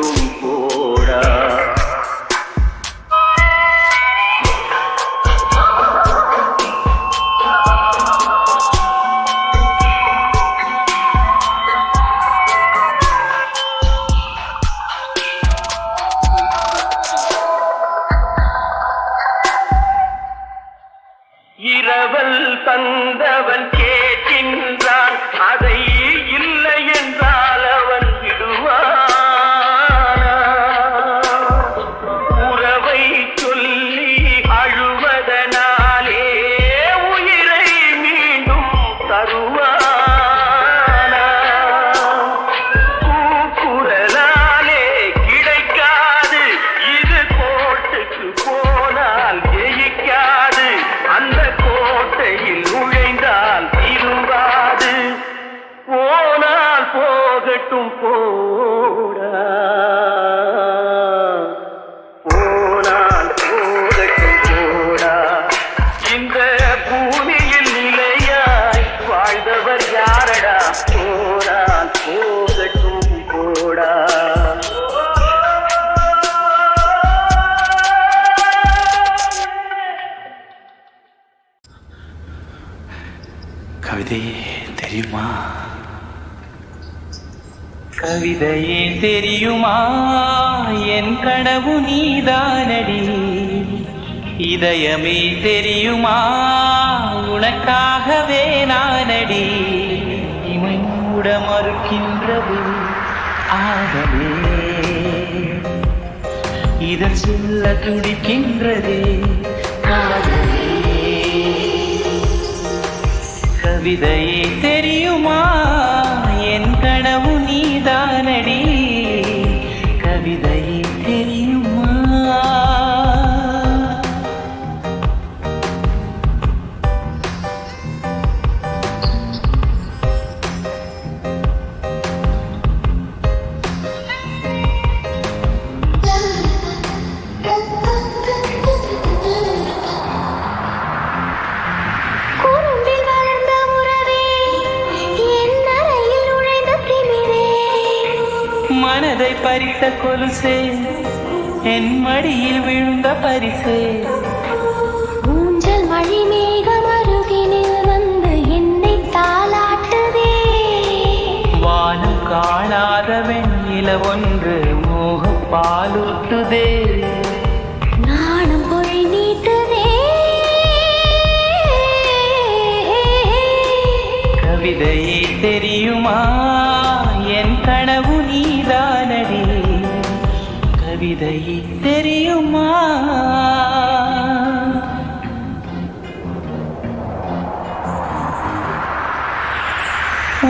truly என் கனவு நீதானடி. இதயமே தெரியுமா? உனக்காகவே நானடி. இமைமூட மறுக்கின்றது ஆகவே இதன் சொல்ல துடிக்கின்றதே காதலே. கவிதையே கவிதையே மனதை பறித்த கொலுசே என் மடியில் விழுந்த பரிசே. ஊஞ்சல் மழை மேகம் அருகினில் வந்து என்னை தாளாட்டுதே. வானம் காணாதவன் நிலவொன்று மோக பாலூட்டுதே நாணம் பொழி நீட்டுதே. கவிதையே தெரியுமா? கவிதையே தெரியுமா?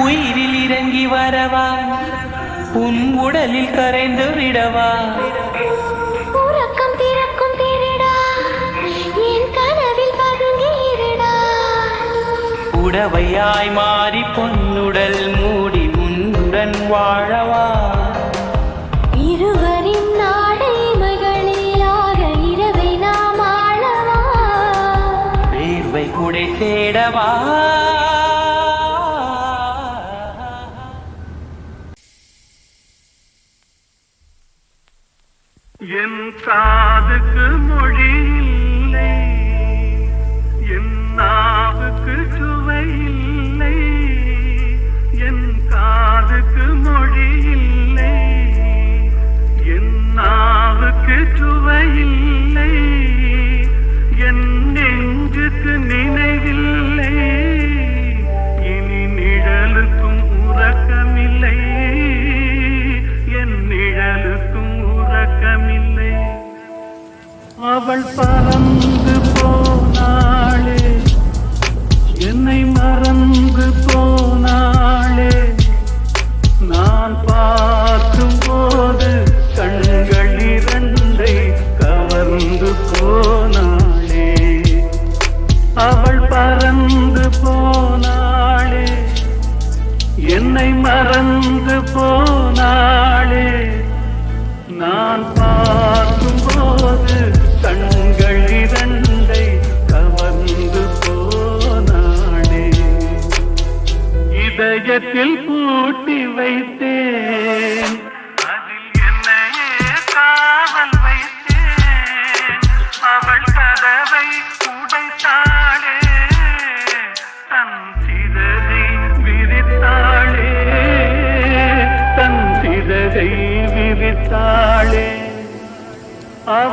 உயிரில் இறங்கி வரவா? உன் உடலில் கரைந்து விடவா? உறக்கம் திறக்கும் திருடா. என் கனவில் பதுங்கி இருடா உடவையாய் மாறி பொன்னுடல் என் காதுக்கு மொழி இல்லை. என் நாவுக்கு சுவை இல்லை. என் காதுக்கு மொழி இல்லை. என் நாவுக்கு சுவை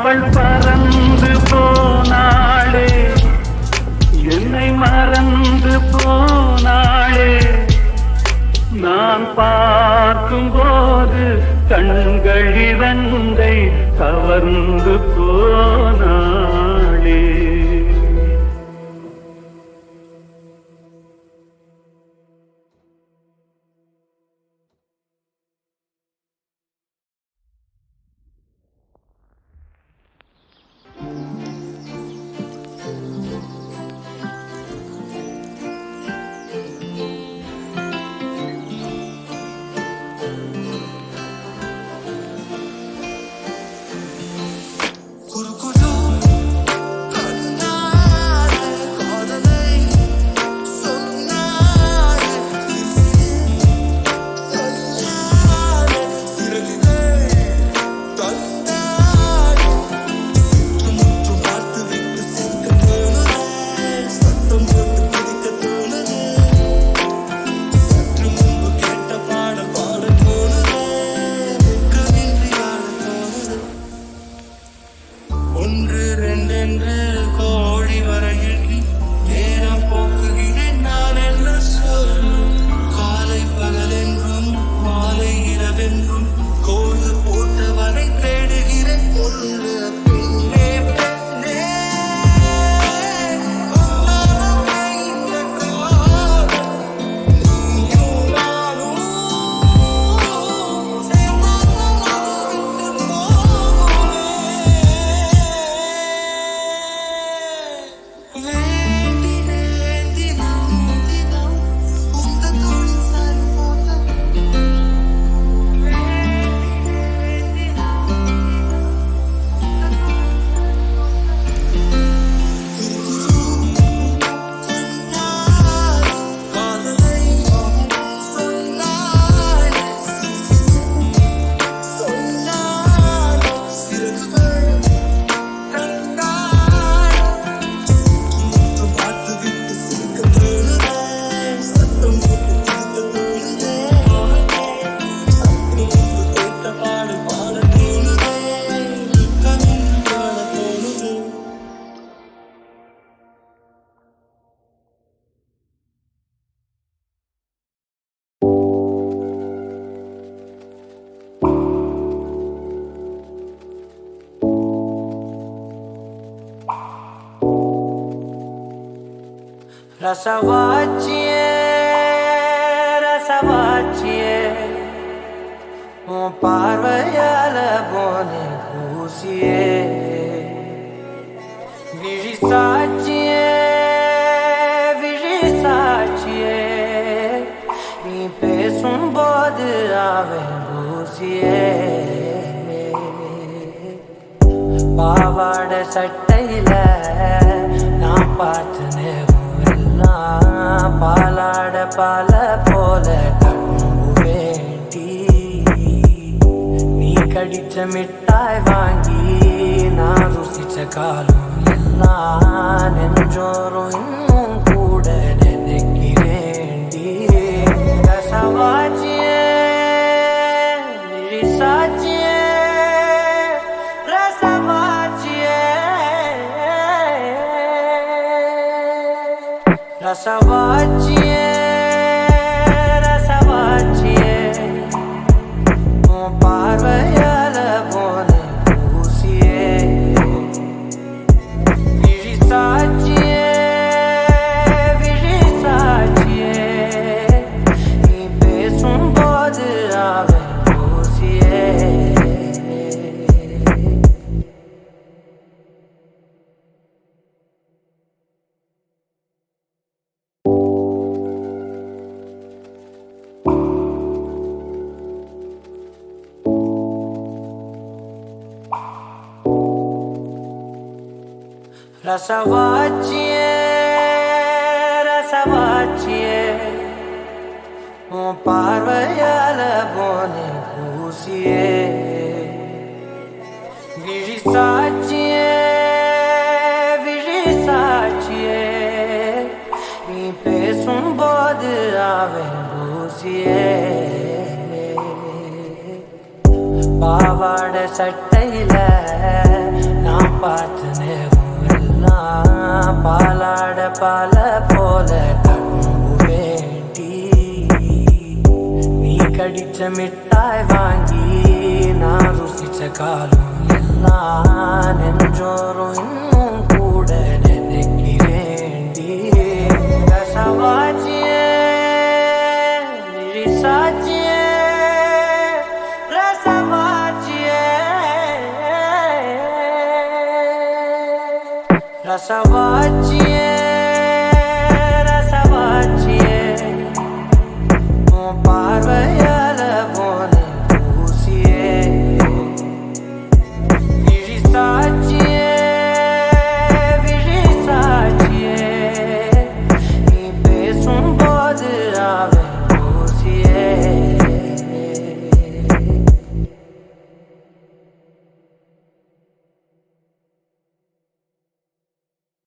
அவள் பறந்து போனாளே. என்னை மறந்து போனாளே. நான் பார்க்கும் போது கண்கள் இரண்டை கவர்ந்து போனாள். Yeah. பாவாட சட்டையில நான் பார்த்த நேரம் எல்லாம் பாலாட பால போல கண்பு வேண்டி நீ கடிச்ச மிட்டாய் வாங்கி நான் ருசிச்ச காலம் ரசவாச்சியே ரசவாச்சியே உன் பார்வையால போனே பூசியே விழி சாட்சியே விழி சாட்சியே நீ பேசும்போது அவன் பூசியே பாவாட சட்டையில நான் பார்த்த நேரம் எல்லாம் பாலாட பால போல கண்பு வேண்டி நீ கடிச்ச மிட்டாய் வாங்கி நான் ருசிச்ச காலம் எல்லாம்